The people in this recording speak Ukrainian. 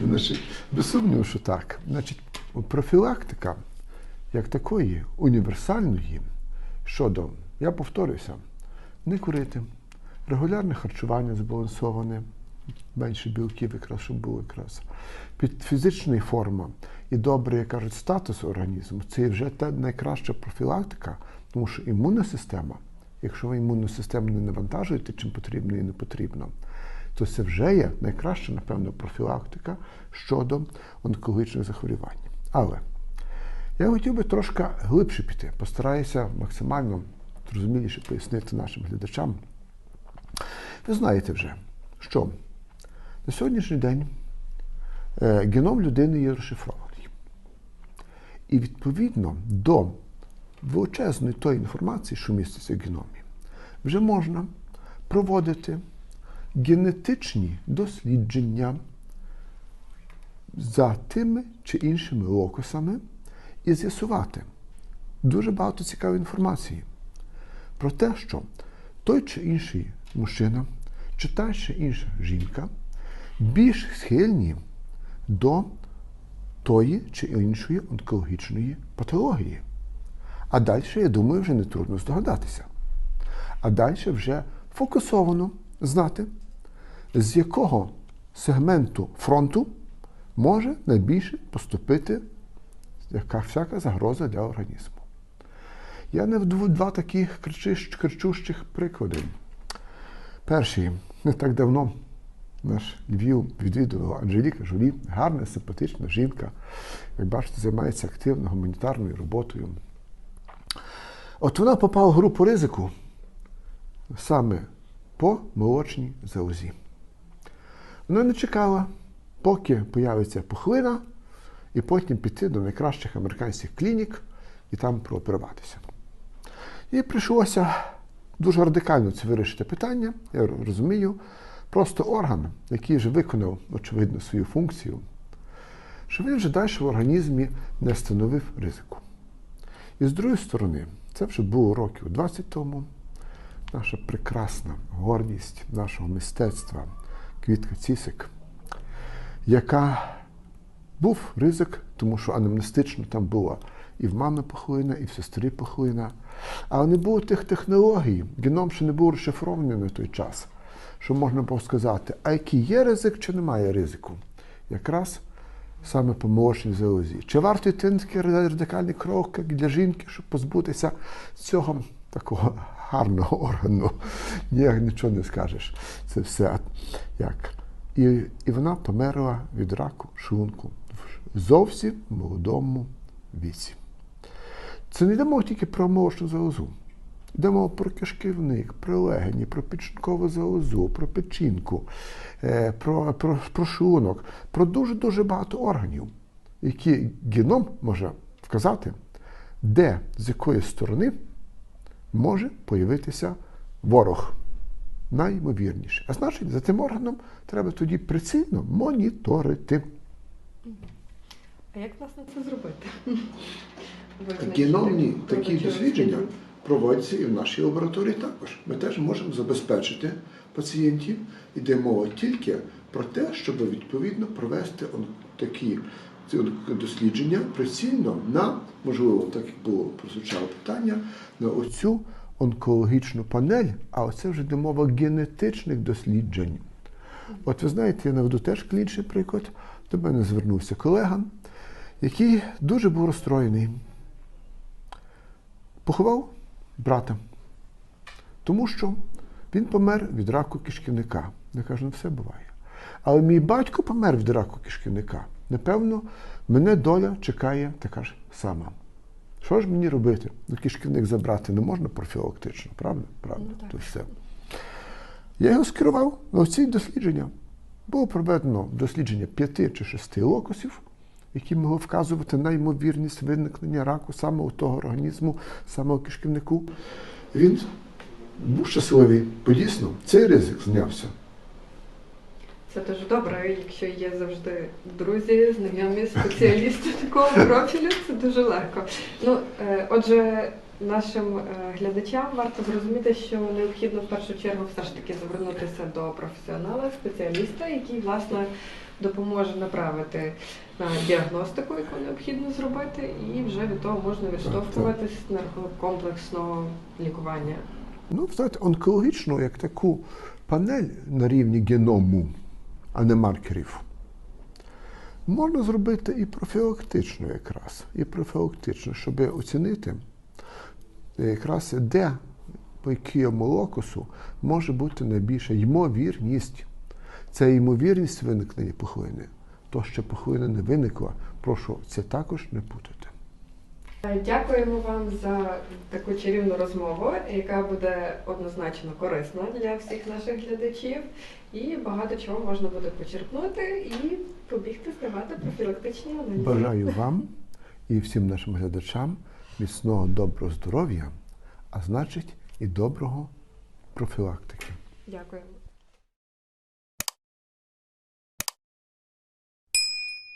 Значить, без сумніву, що так. Значить, профілактика як такої універсальної щодо, я повторюся, не курити, регулярне харчування збалансоване, менше білків, якраз щоб було якраз. Під фізична форма і добрий, як кажуть, статус організму це вже та найкраща профілактика, тому що імунна система, якщо ви імунну систему не навантажуєте, чим потрібно і не потрібно, то це вже є найкраща, напевно, профілактика щодо онкологічних захворювань. Але я хотів би трошки глибше піти, постараюся максимально зрозуміліше пояснити нашим глядачам. Ви знаєте вже, що на сьогоднішній день е, геном людини є розшифрований. І відповідно до величезної тої інформації, що міститься в геномі, вже можна проводити генетичні дослідження за тими чи іншими локусами і з'ясувати дуже багато цікавої інформації про те, що той чи інший мужчина, чи та чи інша жінка більш схильні до тої чи іншої онкологічної патології. А далі, я думаю, вже не трудно здогадатися. А далі вже фокусовано знати, з якого сегменту фронту може найбільше поступити яка всяка загроза для організму. Я наведу два таких кричущ- кричущих приклади. Перший, не так давно наш Львів відвідувала Анжеліка Жулі, гарна, симпатична жінка, як бачите, займається активно гуманітарною роботою. От вона попала в групу ризику саме по молочній залозі. Вона не чекала, поки появиться пухлина, і потім піти до найкращих американських клінік і там прооперуватися. І прийшлося дуже радикально це вирішити питання. Я розумію, просто орган, який вже виконав, очевидно, свою функцію, що він вже далі в організмі не становив ризику. І з другої сторони, це вже було років 20 тому. Наша прекрасна гордість нашого мистецтва Квітка Цісик, яка був ризик, тому що анамнестично там була і в мами пухлина, і в сестри пухлина. Але не було тих технологій, геном ще не був розшифрований на той час, що можна було сказати, а який є ризик чи немає ризику. Якраз саме по молочній залозі. Чи варто йти на такий радикальний крок як для жінки, щоб позбутися цього такого гарного органу? Ніяк нічого не скажеш. Це все як. І, і вона померла від раку шлунку в зовсім молодому віці. Це не йде мова тільки про молочну залозу. Йде мова про кишківник, про легені, про печінкову залозу, про печінку, е, про, про, про шлунок, про дуже-дуже багато органів, які геном може вказати, де, з якої сторони може появитися ворог. Наймовірніше. А значить, за тим органом треба тоді прицільно моніторити. А як власне це зробити? Геномні такі дослідження проводяться і в нашій лабораторії також. Ми теж можемо забезпечити пацієнтів. Іде мова тільки про те, щоб відповідно провести такі он- дослідження прицільно на, можливо, так як було прозвучало питання, на оцю онкологічну панель, а оце вже йде мова генетичних досліджень. От ви знаєте, я наведу теж клінічний приклад. До мене звернувся колега, який дуже був розстроєний. Поховав брата, тому що він помер від раку кишківника. Я кажу, ну все буває. Але мій батько помер від раку кишківника. Напевно, мене доля чекає така ж сама. Що ж мені робити? Ну, кишківник забрати не можна профілактично, правда? Правда, Ну, то все. Я його скерував на ці дослідження. Було проведено дослідження п'яти чи шести локусів, які могли вказувати на ймовірність виникнення раку саме у того організму, саме у кишківнику. Він був щасливий, бо дійсно цей ризик знявся. Це дуже добре, якщо є завжди друзі, знайомі, спеціалісти такого профілю, це дуже легко. Ну, е, отже, нашим е, глядачам варто зрозуміти, що необхідно в першу чергу все ж таки звернутися до професіонала, спеціаліста, який власне допоможе направити на діагностику, яку необхідно зробити, і вже від того можна відштовхуватись на рахунок комплексного лікування. Ну, знаєте, онкологічну, як таку панель на рівні геному, а не маркерів, можна зробити і профілактично якраз, і профілактично, щоб оцінити якраз де по якому локусу може бути найбільша ймовірність. Це ймовірність виникнення пухлини. То, що пухлина не виникла, прошу це також не путати. Е, Дякуємо вам за таку чарівну розмову, яка буде однозначно корисна для всіх наших глядачів, і багато чого можна буде почерпнути і побігти здавати профілактичні аналізи. Бажаю вам і всім нашим глядачам міцного доброго здоров'я, а значить і доброго профілактики. Дякуємо.